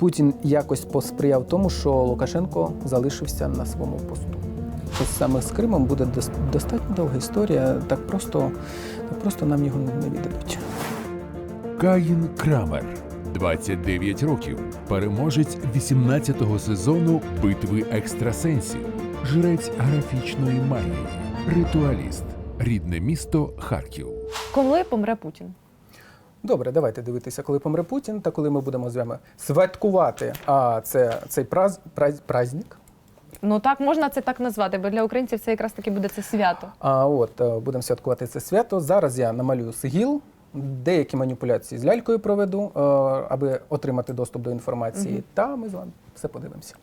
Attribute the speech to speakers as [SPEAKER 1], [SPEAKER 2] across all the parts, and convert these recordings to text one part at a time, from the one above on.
[SPEAKER 1] Путін якось посприяв тому, що Лукашенко залишився на своєму посту. Ось саме з Кримом буде достатньо довга історія, так просто, так просто нам його не віддадуть.
[SPEAKER 2] Каїн Крамер, 29 років, переможець 18-го сезону битви екстрасенсів, жрець графічної магії, ритуаліст, рідне місто Харків.
[SPEAKER 3] Коли помре Путін?
[SPEAKER 1] Добре, давайте дивитися, коли помре Путін, та коли ми будемо з вами святкувати. А це цей праз, праз, праздник.
[SPEAKER 3] Ну так можна це так назвати, бо для українців це якраз таки буде це свято.
[SPEAKER 1] А от е, будемо святкувати це свято. Зараз я намалюю сигіл, деякі маніпуляції з лялькою проведу, е, аби отримати доступ до інформації. Та ми з вами все подивимося.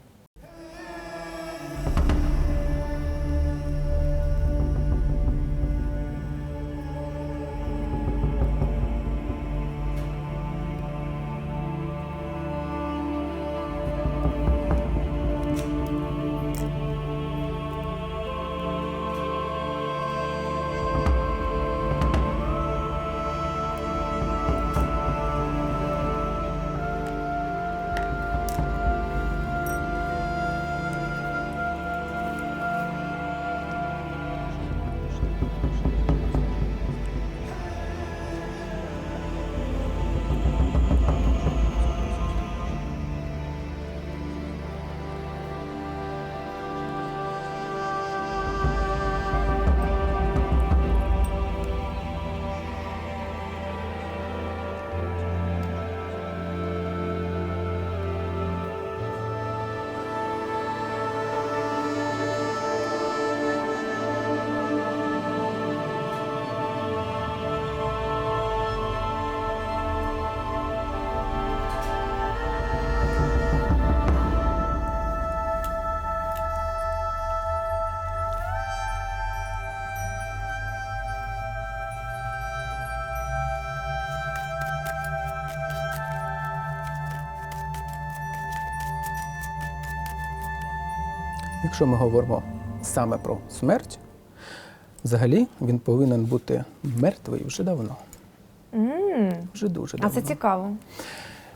[SPEAKER 1] Якщо ми говоримо саме про смерть, взагалі він повинен бути мертвий вже давно.
[SPEAKER 3] м
[SPEAKER 1] Вже дуже давно.
[SPEAKER 3] А це цікаво.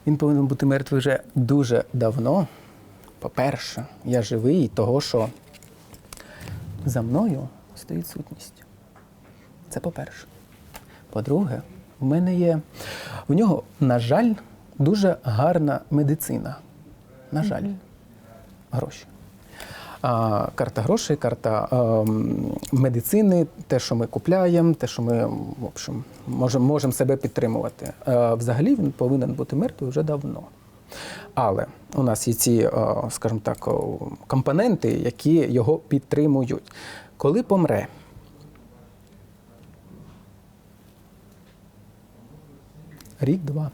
[SPEAKER 1] Він повинен бути мертвий вже дуже давно. По-перше, я живий, того, що за мною стоїть сутність. Це по-перше. По-друге, в мене є в нього, на жаль, дуже гарна медицина. На жаль, гроші. Карта грошей, карта ем, медицини, те, що ми купляємо, те, що ми в общем, можемо можем себе підтримувати. Е, взагалі він повинен бути мертвий вже давно. Але у нас є ці, е, скажімо так, компоненти, які його підтримують. Коли помре, рік-два.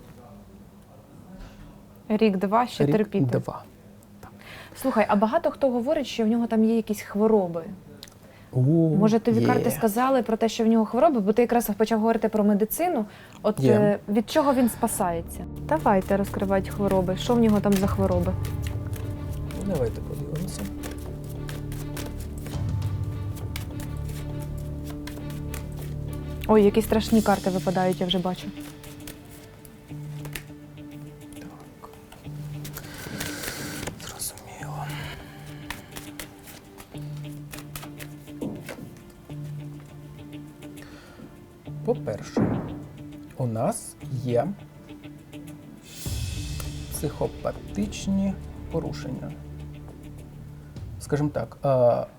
[SPEAKER 3] Рік-два ще терпіти.
[SPEAKER 1] Рік-два.
[SPEAKER 3] Слухай, а багато хто говорить, що в нього там є якісь хвороби.
[SPEAKER 1] О,
[SPEAKER 3] Може, тобі
[SPEAKER 1] є.
[SPEAKER 3] карти сказали про те, що в нього хвороби, бо ти якраз почав говорити про медицину. От
[SPEAKER 1] Є.
[SPEAKER 3] е, від чого він спасається? Давайте розкривати хвороби. Що в нього там за хвороби?
[SPEAKER 1] Давайте подивимося.
[SPEAKER 3] Ой, які страшні карти випадають, я вже бачу.
[SPEAKER 1] По-перше, у нас є психопатичні порушення. Скажімо так,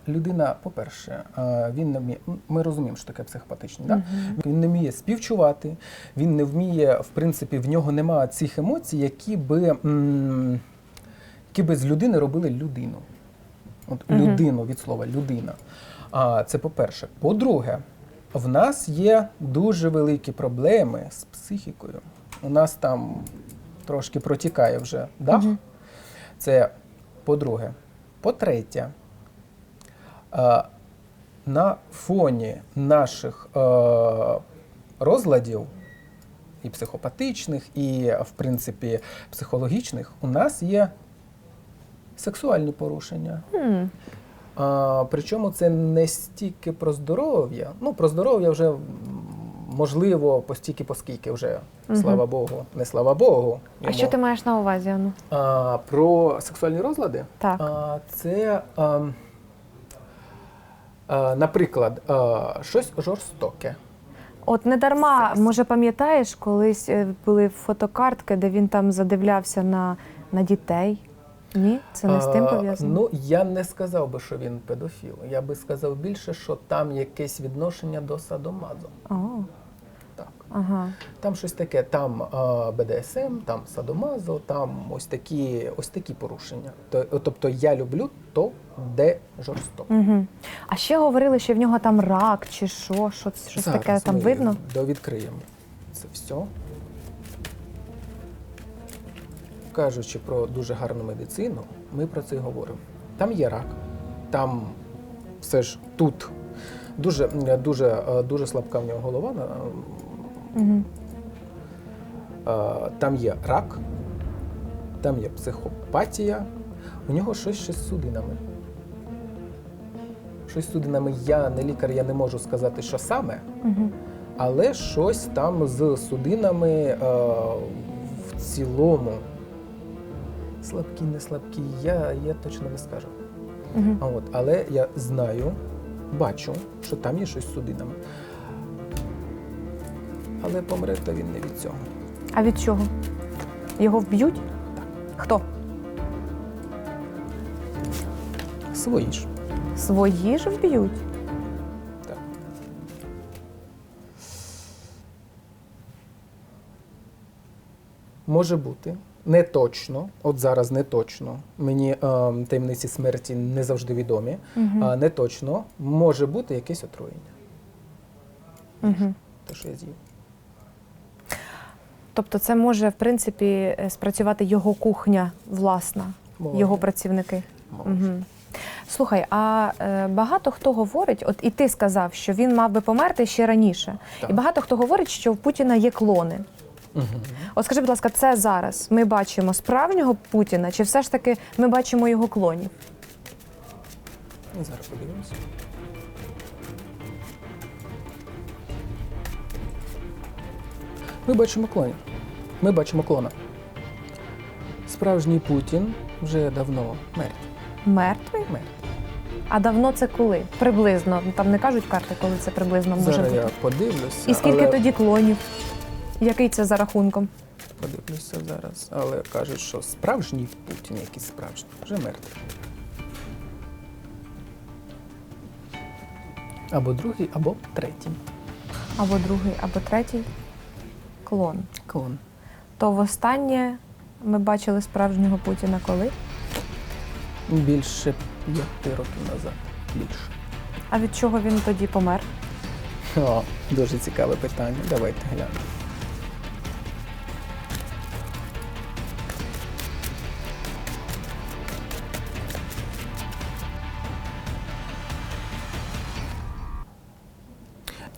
[SPEAKER 1] людина, по-перше, він не вміє. Ми розуміємо, що таке психопатичні. Да? Він не вміє співчувати, він не вміє, в принципі, в нього немає цих емоцій, які би, які би з людини робили людину. От
[SPEAKER 3] Мгм.
[SPEAKER 1] людину від слова людина. А це по-перше. По-друге, в нас є дуже великі проблеми з психікою. У нас там трошки протікає вже дах.
[SPEAKER 3] Мгм.
[SPEAKER 1] Це по-друге. По-третє, е, на фоні наших е, розладів, і психопатичних, і, в принципі, психологічних, у нас є сексуальні порушення.
[SPEAKER 3] Хм.
[SPEAKER 1] А, причому це не стільки про здоров'я. Ну, про здоров'я вже можливо, постільки, поскільки вже, слава Богу, не слава Богу.
[SPEAKER 3] А що ти маєш на увазі? Ану?
[SPEAKER 1] А, про сексуальні розлади?
[SPEAKER 3] Так.
[SPEAKER 1] А, це, а, а, наприклад, а, щось жорстоке.
[SPEAKER 3] От не дарма, може, пам'ятаєш, колись е, були фотокартки, де він там задивлявся на, на дітей. Ні? Це не з тим пов'язано.
[SPEAKER 1] Ну, я не сказав би, що він педофіл. Я би сказав більше, що там якесь відношення до садомазу.
[SPEAKER 3] О,
[SPEAKER 1] Так.
[SPEAKER 3] ага.
[SPEAKER 1] Там щось таке, там а, БДСМ, там садомазо, там ось такі, ось такі порушення. Тобто я люблю то, де жорстоко.
[SPEAKER 3] Угу. А ще говорили, що в нього там рак чи що, що щось
[SPEAKER 1] Зараз
[SPEAKER 3] таке там
[SPEAKER 1] ми
[SPEAKER 3] видно.
[SPEAKER 1] Довідкриємо це все. Кажучи про дуже гарну медицину, ми про це говоримо. Там є рак, там все ж тут дуже, дуже, дуже слабка в нього голова.
[SPEAKER 3] Угу.
[SPEAKER 1] Там є рак, там є психопатія, у нього щось ще з судинами. Щось з судинами. Я не лікар, я не можу сказати, що саме.
[SPEAKER 3] Угу.
[SPEAKER 1] Але щось там з судинами е, в цілому. Слабкі, не слабкі, я, я точно не скажу.
[SPEAKER 3] Угу.
[SPEAKER 1] А от, але я знаю, бачу, що там є щось з судинами. Але помре то він не від цього.
[SPEAKER 3] А від чого? Його вб'ють?
[SPEAKER 1] Так.
[SPEAKER 3] Хто?
[SPEAKER 1] Свої ж.
[SPEAKER 3] Свої ж вб'ють.
[SPEAKER 1] Так. Може бути. Не точно, от зараз не точно. Мені е, таємниці смерті не завжди відомі.
[SPEAKER 3] Угу.
[SPEAKER 1] А не точно може бути якесь отруєння.
[SPEAKER 3] Угу.
[SPEAKER 1] Те, що я з'їв.
[SPEAKER 3] Тобто це може, в принципі, е, спрацювати його кухня власна,
[SPEAKER 1] Може.
[SPEAKER 3] його працівники.
[SPEAKER 1] Може.
[SPEAKER 3] Угу. Слухай, а е, багато хто говорить, от і ти сказав, що він мав би померти ще раніше.
[SPEAKER 1] Так.
[SPEAKER 3] І багато хто говорить, що в Путіна є клони.
[SPEAKER 1] Мгм.
[SPEAKER 3] От скажи, будь ласка, це зараз ми бачимо справжнього Путіна, чи все ж таки ми бачимо його клонів?
[SPEAKER 1] Ну, Зараз подивимося. Ми бачимо клонів. Ми бачимо клона. Справжній Путін вже давно мертвий.
[SPEAKER 3] Мертвий?
[SPEAKER 1] мертвий.
[SPEAKER 3] А давно це коли? Приблизно. Там не кажуть карти, коли це приблизно може
[SPEAKER 1] Зараз
[SPEAKER 3] бути.
[SPEAKER 1] я подивлюся.
[SPEAKER 3] І скільки
[SPEAKER 1] але...
[SPEAKER 3] тоді клонів? Який це за рахунком?
[SPEAKER 1] Подивлюся зараз. Але кажуть, що справжній Путін, який справжній, вже мертвий. Або другий, або третій.
[SPEAKER 3] Або другий, або третій клон.
[SPEAKER 1] Клон.
[SPEAKER 3] То востаннє ми бачили справжнього Путіна коли?
[SPEAKER 1] Більше п'яти років назад. Більше.
[SPEAKER 3] А від чого він тоді помер?
[SPEAKER 1] О, дуже цікаве питання. Давайте глянемо.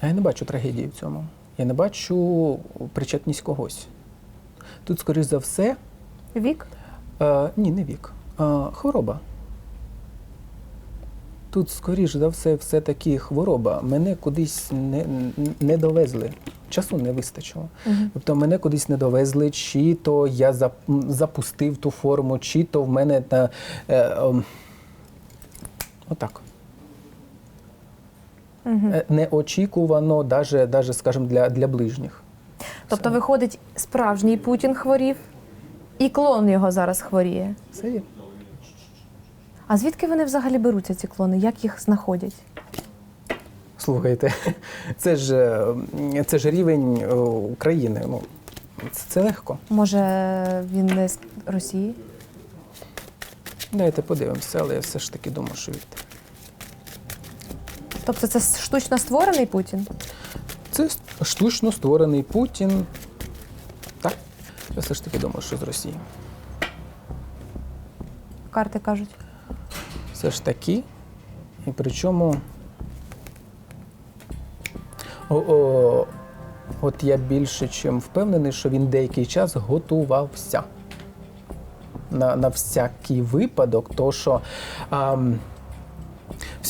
[SPEAKER 1] А Я не бачу трагедії в цьому. Я не бачу причетність когось. Тут, скоріш за все,
[SPEAKER 3] Вік?
[SPEAKER 1] Е, ні, не вік. Е, хвороба. Тут, скоріш за все, все-таки хвороба. Мене кудись не, не довезли. Часу не вистачило.
[SPEAKER 3] Угу.
[SPEAKER 1] Тобто мене кудись не довезли, чи то я запустив ту форму, чи то в мене та, е, ем, отак.
[SPEAKER 3] Угу.
[SPEAKER 1] Неочікувано, даже, даже, скажімо, для, для ближніх.
[SPEAKER 3] Тобто,
[SPEAKER 1] Все.
[SPEAKER 3] виходить, справжній Путін хворів, і клон його зараз хворіє.
[SPEAKER 1] Це є.
[SPEAKER 3] А звідки вони взагалі беруться, ці клони? Як їх знаходять?
[SPEAKER 1] Слухайте, це ж, е, це ж рівень е, України. Ну, це, це легко.
[SPEAKER 3] Може, він не з Росії?
[SPEAKER 1] Давайте подивимося, але я все ж таки думаю, що від.
[SPEAKER 3] Тобто це штучно створений Путін?
[SPEAKER 1] Це штучно створений Путін. Так? Я все ж таки думаю, що з Росії.
[SPEAKER 3] Карти кажуть.
[SPEAKER 1] Все ж таки. І причому. О, о, от я більше чим впевнений, що він деякий час готувався. На, на всякий випадок, то що ам,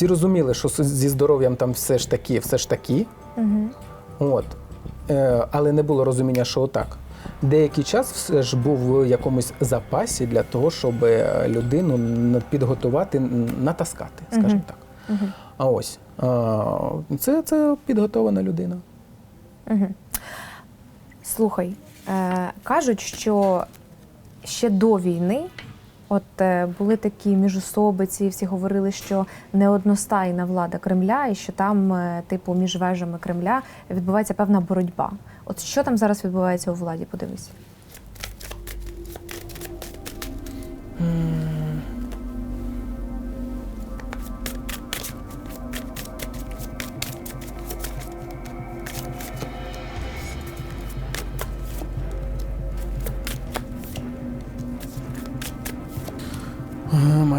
[SPEAKER 1] всі розуміли, що зі здоров'ям там все ж таки, все ж таки.
[SPEAKER 3] Угу.
[SPEAKER 1] От. Е, але не було розуміння, що отак. Деякий час все ж був в якомусь запасі для того, щоб е, людину підготувати, натаскати, скажімо так. А ось це, це підготована людина.
[SPEAKER 3] Слухай, е, кажуть, що ще до війни от е, були такі міжособиці, всі говорили, що неодностайна влада Кремля, і що там, е, типу, між вежами Кремля відбувається певна боротьба. От що там зараз відбувається у владі? Подивись.
[SPEAKER 1] Е,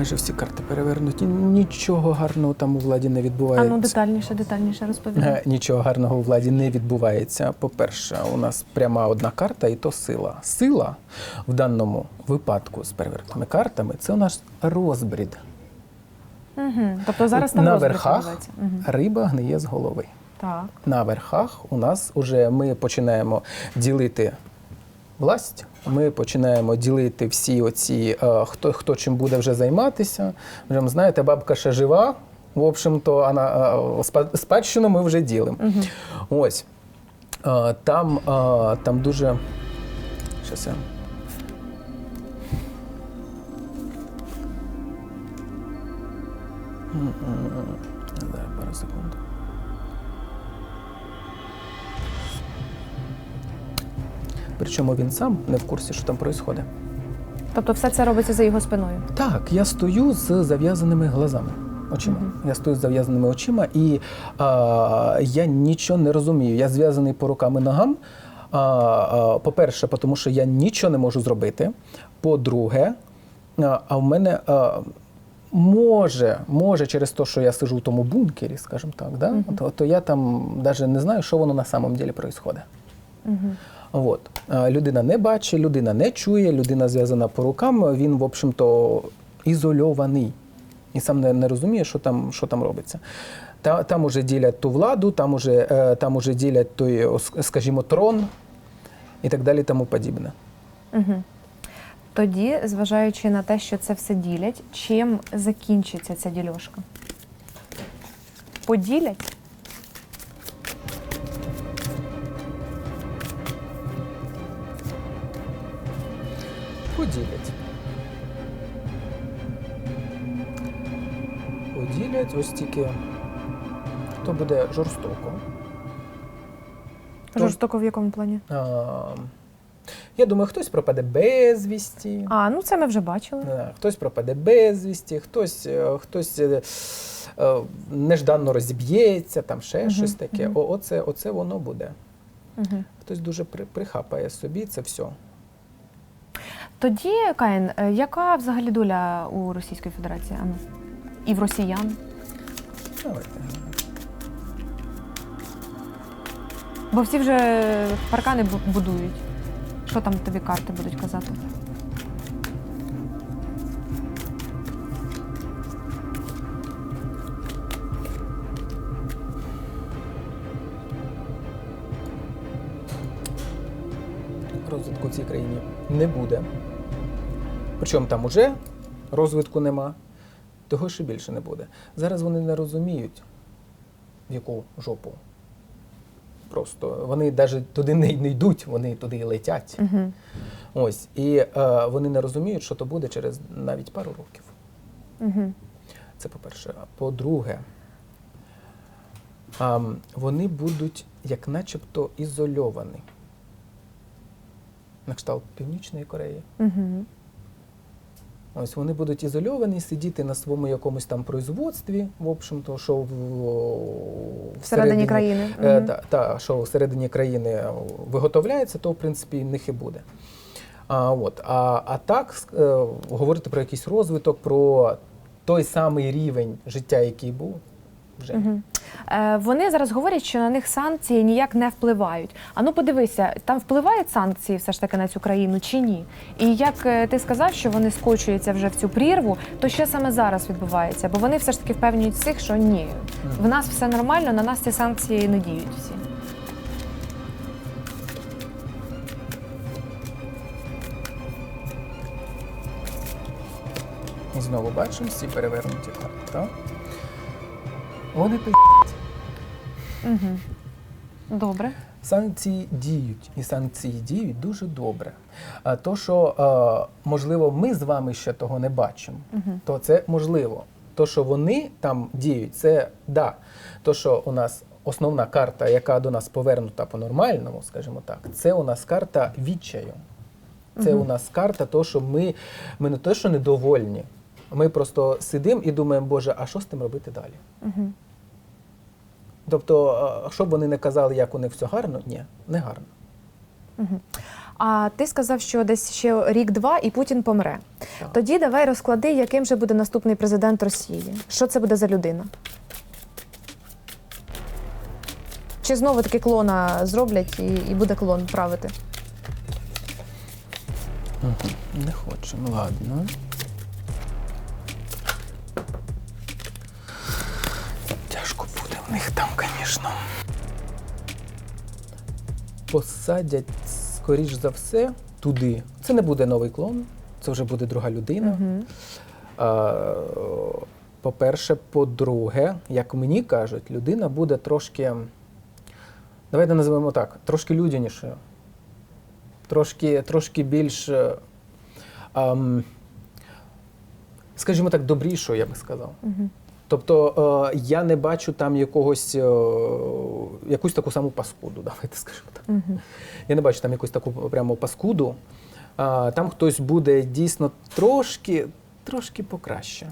[SPEAKER 1] Майже всі карти перевернуті. Нічого гарного там у владі не
[SPEAKER 3] А
[SPEAKER 1] відбувається.
[SPEAKER 3] ну детальніше, детальніше розповідай.
[SPEAKER 1] Е, Нічого гарного у владі не відбувається. По-перше, у нас пряма одна карта, і то сила. Сила в даному випадку з перевертими картами це у нас розбрід.
[SPEAKER 3] Угу. Тобто зараз там
[SPEAKER 1] на верхах.
[SPEAKER 3] Мгм.
[SPEAKER 1] риба гниє з голови.
[SPEAKER 3] Так.
[SPEAKER 1] На верхах у нас вже ми починаємо ділити власть. Ми починаємо ділити всі оці, е, хто, хто чим буде вже займатися. Вже знаєте, бабка ще жива. В общем-то, вона, е, спадщину ми вже ділимо. Ось. Е, Там, там дуже. Щас я. М-м-м. Причому він сам не в курсі, що там відбувається.
[SPEAKER 3] Тобто все це робиться за його спиною.
[SPEAKER 1] Так, я стою з зав'язаними глазами. Очима. Я стою з зав'язаними очима, і а, я нічого не розумію. Я зв'язаний по рукам і ногам. А, а, по-перше, тому що я нічого не можу зробити. По-друге, а, а в мене а, може, може, через те, що я сижу в тому бункері, скажімо так, да? то, то я там навіть не знаю, що воно на самом деле відбувається. От. Людина не бачить, людина не чує, людина зв'язана по рукам, він, в общем-то, ізольований. І сам не, не розуміє, що там, що там робиться. Та, там уже ділять ту владу, там уже, е, там уже ділять той, скажімо, трон і так далі, тому подібне.
[SPEAKER 3] Угу. Тоді, зважаючи на те, що це все ділять, чим закінчиться ця дільошка? Поділять?
[SPEAKER 1] Поділять. Поділять, ось тільки то буде жорстоко.
[SPEAKER 3] Жорстоко в якому плані?
[SPEAKER 1] А, я думаю, хтось пропаде безвісті.
[SPEAKER 3] А, ну це ми вже бачили.
[SPEAKER 1] Да, Хтось пропаде безвісті, хтось, е, хтось е, е, нежданно розіб'ється, там ще
[SPEAKER 3] Мгм,
[SPEAKER 1] щось таке.
[SPEAKER 3] мгм.
[SPEAKER 1] О, оце, оце воно буде.
[SPEAKER 3] Угу.
[SPEAKER 1] Хтось дуже при, прихапає собі це все.
[SPEAKER 3] Тоді, Каїн, е, яка взагалі доля у Російської Федерації? Ану? І в росіян?
[SPEAKER 1] Давайте.
[SPEAKER 3] Бо всі вже паркани будують. Що там тобі карти будуть казати?
[SPEAKER 1] Розвитку в цій країні не буде. Причому там уже розвитку нема, того ще більше не буде. Зараз вони не розуміють, в яку жопу. Просто вони навіть туди не, йдуть, вони туди і летять.
[SPEAKER 3] Угу.
[SPEAKER 1] Ось. І е, вони не розуміють, що то буде через навіть пару років.
[SPEAKER 3] Угу.
[SPEAKER 1] Це по-перше. А По-друге, ам, вони будуть як начебто ізольовані. На кшталт Північної Кореї.
[SPEAKER 3] Угу.
[SPEAKER 1] Ось вони будуть ізольовані, сидіти на своєму якомусь там производстві, в общем-то, що в,
[SPEAKER 3] Всередині країни.
[SPEAKER 1] Е, та, та, що всередині країни виготовляється, то в принципі в них і буде. А, от. а, а так е, говорити про якийсь розвиток, про той самий рівень життя, який був, вже.
[SPEAKER 3] Угу. Е, Вони зараз говорять, що на них санкції ніяк не впливають. А ну подивися, там впливають санкції все ж таки на цю країну чи ні? І як е, ти сказав, що вони скочуються вже в цю прірву, то що саме зараз відбувається? Бо вони все ж таки впевнюють всіх, що ні, в нас все нормально, на нас ці санкції не діють всі.
[SPEAKER 1] Знову бачимо всі перевернуті карти. Вони пи-
[SPEAKER 3] Угу. Добре.
[SPEAKER 1] Санкції діють, і санкції діють дуже добре. А то, що е, можливо, ми з вами ще того не бачимо, то це можливо. То, що вони там діють, це да. То, що у нас основна карта, яка до нас повернута по-нормальному, скажімо так, це у нас карта відчаю. Це у нас карта, то, що ми, ми не те, що недовольні. Ми просто сидимо і думаємо, Боже, а що з тим робити далі?
[SPEAKER 3] Угу.
[SPEAKER 1] Тобто, щоб вони не казали, як у них все гарно, ні, не гарно.
[SPEAKER 3] А ти сказав, що десь ще рік-два і Путін помре.
[SPEAKER 1] Так.
[SPEAKER 3] Тоді давай розклади, яким же буде наступний президент Росії. Що це буде за людина? Чи знову таки клона зроблять і, і буде клон правити?
[SPEAKER 1] Не хочу, ну ладно. Звісно. Посадять, скоріш за все, туди. Це не буде новий клон, це вже буде друга людина.
[SPEAKER 3] Угу.
[SPEAKER 1] А, по-перше, по-друге, як мені кажуть, людина буде трошки, давайте називаємо так, трошки людянішою. Трошки, трошки більш, е, ам, скажімо так, добрішою, я би сказав.
[SPEAKER 3] Угу.
[SPEAKER 1] Тобто е, я не бачу там якогось, е, якусь таку саму паскуду, давайте скажемо так.
[SPEAKER 3] Угу.
[SPEAKER 1] Я не бачу там якусь таку прямо паскуду. Там хтось буде дійсно трошки, трошки покраще.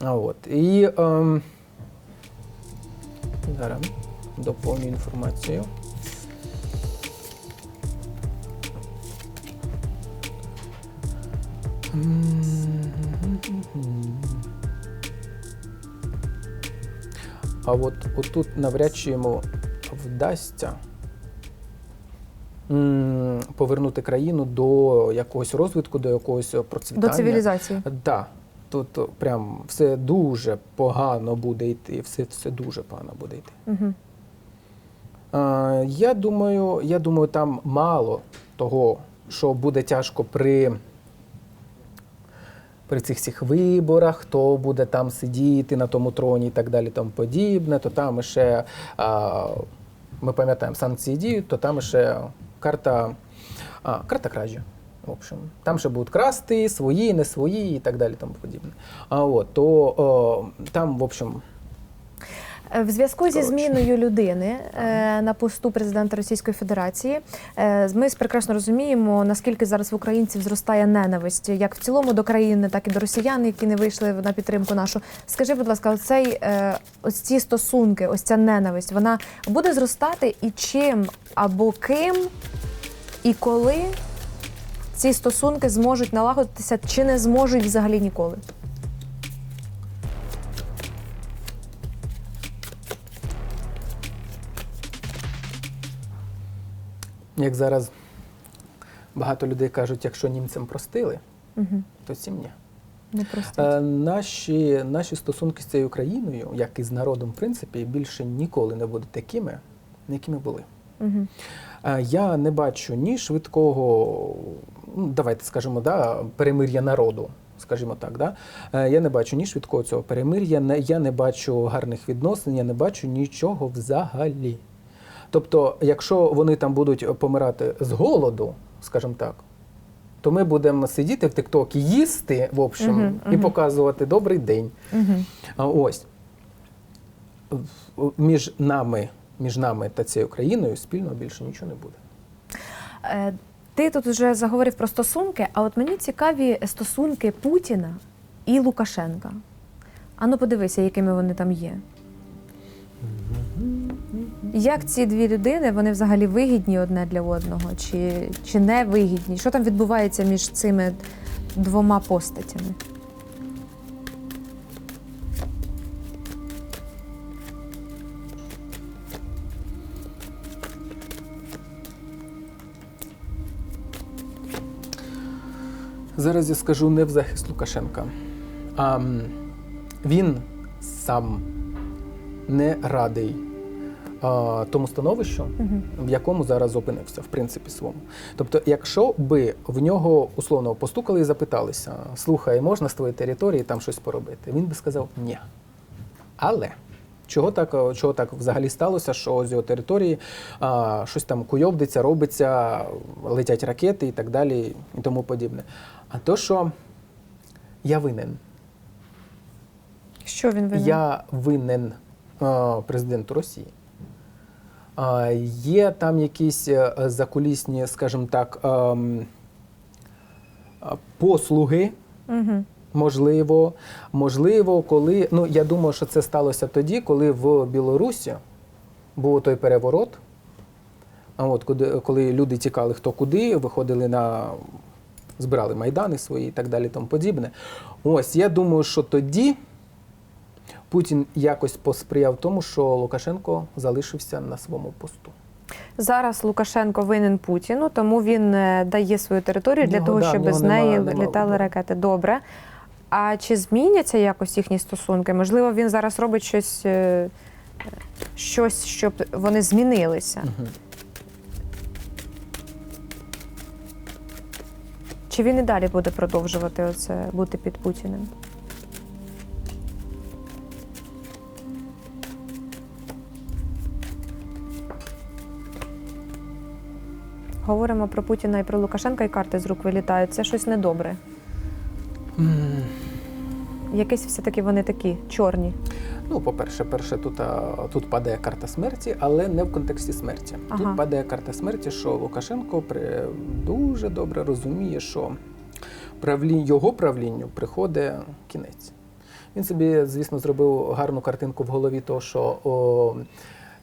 [SPEAKER 1] От. І ем, зараз доповню інформацію. А от отут навряд чи йому вдасться м, повернути країну до якогось розвитку, до якогось процвітання.
[SPEAKER 3] До цивілізації.
[SPEAKER 1] Так. Тут прям все дуже погано буде йти, все, все дуже погано буде йти.
[SPEAKER 3] Угу.
[SPEAKER 1] Е, я, думаю, я думаю, там мало того, що буде тяжко при, при цих всіх виборах, хто буде там сидіти на тому троні і так далі, тому подібне, то там ще, а, ми пам'ятаємо, санкції діють, то там ще карта, а, карта кражі. В общем, там ще будуть красти свої, не свої і так далі, тому подібне. А от то о, там, в общем,
[SPEAKER 3] В зв'язку зі зміною людини е, на посту президента Російської Федерації е, ми прекрасно розуміємо, наскільки зараз в українців зростає ненависть, як в цілому до країни, так і до росіян, які не вийшли на підтримку нашу. Скажи, будь ласка, оцей е, ось ці стосунки, ось ця ненависть, вона буде зростати і чим або ким, і коли ці стосунки зможуть налагодитися, чи не зможуть взагалі ніколи?
[SPEAKER 1] Як зараз багато людей кажуть, якщо німцям простили,
[SPEAKER 3] Угу.
[SPEAKER 1] то цим ні.
[SPEAKER 3] Не простіть.
[SPEAKER 1] Е, наші, наші стосунки з цією країною, як і з народом, в принципі, більше ніколи не будуть такими, якими були.
[SPEAKER 3] Угу.
[SPEAKER 1] Я не бачу ні швидкого, ну, давайте скажемо, да, перемир'я народу. Скажімо так, да? Е, я не бачу ні швидкого цього перемир'я, я не бачу гарних відносин, я не бачу нічого взагалі. Тобто, якщо вони там будуть помирати з голоду, скажімо так, то ми будемо сидіти в Тиктокі, їсти, в общем,
[SPEAKER 3] Мгм,
[SPEAKER 1] і показувати добрий день.
[SPEAKER 3] Угу.
[SPEAKER 1] А ось між нами, між нами та цією країною спільно більше нічого не буде.
[SPEAKER 3] Е, Ти тут вже заговорив про стосунки, а от мені цікаві стосунки Путіна і Лукашенка. Ану, подивися, якими вони там є. Як ці дві людини вони взагалі вигідні одне для одного, чи, чи не вигідні? Що там відбувається між цими двома постатями?
[SPEAKER 1] Зараз я скажу не в захист Лукашенка. А він сам не радий а, тому становищу,
[SPEAKER 3] Мгм.
[SPEAKER 1] в якому зараз опинився, в принципі, своєму. Тобто, якщо би в нього условно постукали і запиталися: слухай, можна з твоєї території там щось поробити? Він би сказав ні. Але чого так, чого так взагалі сталося, що з його території а, щось там куйовдиться, робиться, летять ракети і так далі, і тому подібне. А то, що я винен.
[SPEAKER 3] Що він винен?
[SPEAKER 1] Я винен е, президенту Росії. Є там якісь е, закулісні, скажімо так, ем, е, послуги,
[SPEAKER 3] Угу.
[SPEAKER 1] можливо. Можливо, коли. Ну, я думаю, що це сталося тоді, коли в Білорусі був той переворот. А от куди, коли люди тікали хто куди, виходили на збирали майдани свої і так далі, тому подібне. Ось я думаю, що тоді Путін якось посприяв тому, що Лукашенко залишився на своєму посту.
[SPEAKER 3] Зараз Лукашенко винен Путіну, тому він е, дає свою територію для
[SPEAKER 1] нього,
[SPEAKER 3] того,
[SPEAKER 1] да,
[SPEAKER 3] щоб з неї
[SPEAKER 1] нема- нема
[SPEAKER 3] літали
[SPEAKER 1] вибору.
[SPEAKER 3] ракети. Добре. А чи зміняться якось їхні стосунки? Можливо, він зараз робить щось, е, щось щоб вони змінилися.
[SPEAKER 1] Мгм.
[SPEAKER 3] Чи він і далі буде продовжувати оце бути під Путіним? Говоримо про Путіна і про Лукашенка, і карти з рук вилітають. Це щось недобре.
[SPEAKER 1] М,
[SPEAKER 3] Якісь все-таки вони такі чорні.
[SPEAKER 1] Ну, по-перше, перше, тут, тут падає карта смерті, але не в контексті смерті.
[SPEAKER 3] Ага.
[SPEAKER 1] Тут падає карта смерті, що Лукашенко при... дуже добре розуміє, що правлі... його правлінню приходить кінець. Він собі, звісно, зробив гарну картинку в голові, того, що о,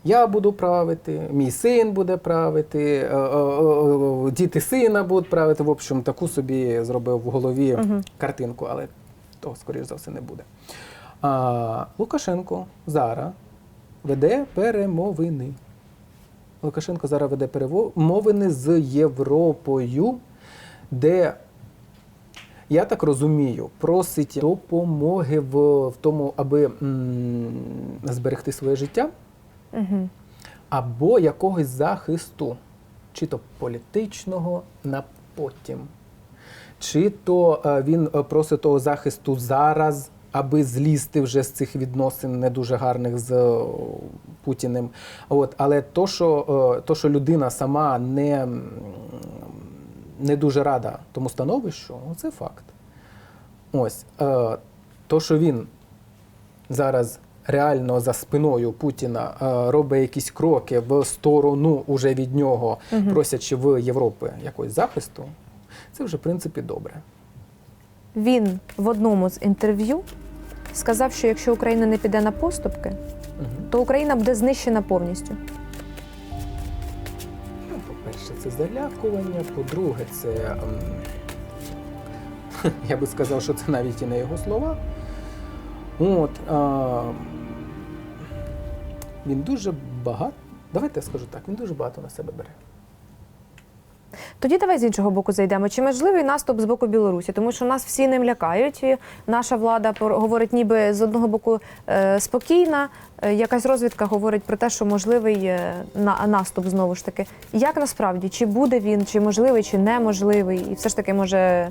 [SPEAKER 1] я буду правити, мій син буде правити, е, е, е, діти сина будуть правити. В общем, таку собі зробив в голові
[SPEAKER 3] Угу.
[SPEAKER 1] картинку, але того, скоріш за все, не буде. А, Лукашенко зараз веде перемовини. Лукашенко зараз веде перемовини з Європою, де, я так розумію, просить допомоги в, в тому, аби м, зберегти своє життя
[SPEAKER 3] Угу.
[SPEAKER 1] або якогось захисту, чи то політичного на потім, чи то е, він е, просить того захисту зараз, аби злізти вже з цих відносин не дуже гарних з е, Путіним. От, але то, що, то, що людина сама не, не дуже рада тому становищу, це факт. Ось, то, що він зараз реально за спиною Путіна е, робить якісь кроки в сторону уже від нього,
[SPEAKER 3] Мгм.
[SPEAKER 1] просячи в Європи якогось захисту, це вже в принципі добре.
[SPEAKER 3] Він в одному з інтерв'ю сказав, що якщо Україна не піде на поступки,
[SPEAKER 1] Мгм.
[SPEAKER 3] то Україна буде знищена повністю.
[SPEAKER 1] Ну, по-перше, це залякування, по-друге, це. ем, Я би сказав, що це навіть і не його слова. От, а, він дуже багато. Давайте я скажу так, він дуже багато на себе бере.
[SPEAKER 3] Тоді давай з іншого боку зайдемо. Чи можливий наступ з боку Білорусі? Тому що нас всі ним лякають. Наша влада говорить, ніби з одного боку е, спокійна. е, Якась розвідка говорить про те, що можливий е, на наступ знову ж таки. Як насправді чи буде він, чи можливий, чи неможливий? І все ж таки, може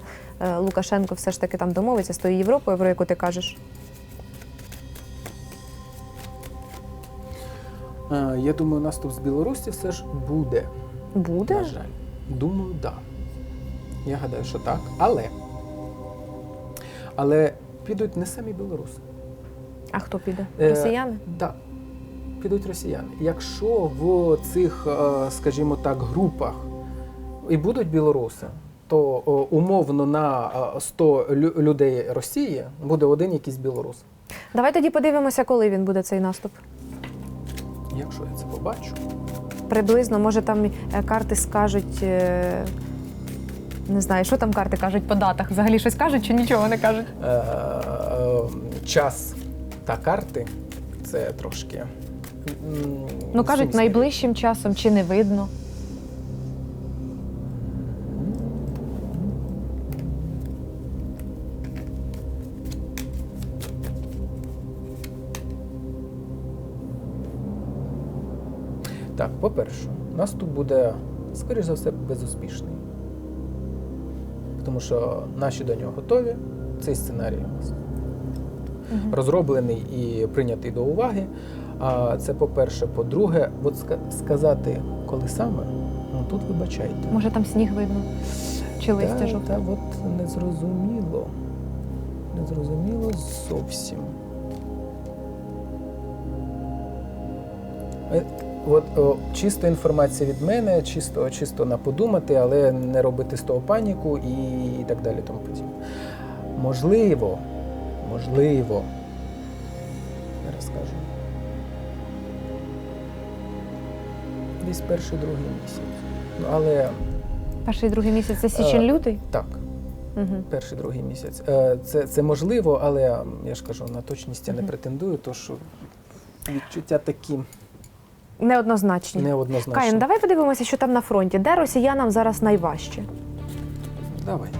[SPEAKER 3] Лукашенко все ж таки там домовиться з тою Європою, про яку ти кажеш?
[SPEAKER 1] Я думаю, наступ з Білорусі все ж буде.
[SPEAKER 3] Буде?
[SPEAKER 1] На жаль. Думаю, так. Да. Я гадаю, що так. Але. Але підуть не самі білоруси.
[SPEAKER 3] А хто піде?
[SPEAKER 1] Е,
[SPEAKER 3] Росіяни?
[SPEAKER 1] Так. Підуть росіяни. Якщо в цих, е, скажімо так, групах і будуть білоруси, то умовно на е, 100 лю- людей Росії буде один якийсь білорус.
[SPEAKER 3] Давай тоді подивимося, коли він буде цей наступ.
[SPEAKER 1] Якщо я це побачу.
[SPEAKER 3] Приблизно, може, там е, карти скажуть. е, Не знаю, що там карти кажуть по датах. Взагалі щось кажуть чи нічого не кажуть.
[SPEAKER 1] Е, е, час та карти це трошки.
[SPEAKER 3] Ну кажуть, найближчим часом чи не видно.
[SPEAKER 1] По-перше, наступ буде, скоріш за все, безуспішний. Тому що наші до нього готові. Цей сценарій у нас розроблений і прийнятий до уваги. А це по-перше. По-друге, от сказати, коли саме, ну тут вибачайте.
[SPEAKER 3] Може там сніг видно? Чи листя
[SPEAKER 1] Та,
[SPEAKER 3] жовте?
[SPEAKER 1] та от незрозуміло. Незрозуміло зовсім. От о, чисто інформація від мене, чисто, чисто на подумати, але не робити з того паніку і, і так далі. Тому подібне. Можливо, можливо, я розкажу. Десь перший другий місяць. Ну, але
[SPEAKER 3] Перший другий місяць це січень-лютий?
[SPEAKER 1] так.
[SPEAKER 3] Угу.
[SPEAKER 1] Перший другий місяць. Е, Це, це можливо, але я ж кажу, на точність я не претендую, то що відчуття такі
[SPEAKER 3] Неоднозначні.
[SPEAKER 1] неоднозначні.
[SPEAKER 3] Каїн, давай подивимося, що там на фронті. Де росіянам зараз найважче?
[SPEAKER 1] Давайте.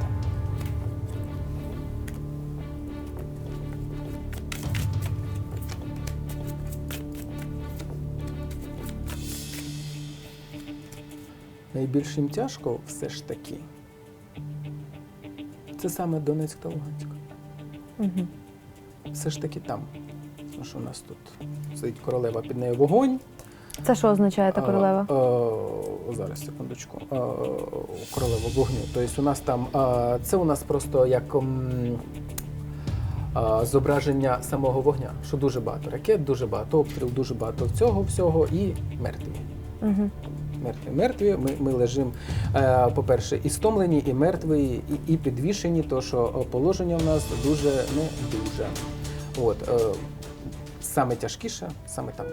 [SPEAKER 1] Найбільш їм тяжко все ж таки. Це саме Донецьк та Луганськ.
[SPEAKER 3] Угу.
[SPEAKER 1] Все ж таки там. Тому що у нас тут сидить королева під нею вогонь.
[SPEAKER 3] Це що означає та
[SPEAKER 1] А,
[SPEAKER 3] королева?
[SPEAKER 1] е, зараз, секундочку. Е, королева вогню. Тобто у нас там е, це у нас просто як м, зображення самого вогня, що дуже багато ракет, дуже багато обстрілів, дуже багато цього всього і мертві.
[SPEAKER 3] Угу.
[SPEAKER 1] Мертві, мертві. Ми, ми лежимо, по-перше, і стомлені, і мертві, і, і підвішені, то що положення в нас дуже не дуже. От, саме тяжкіше, саме там.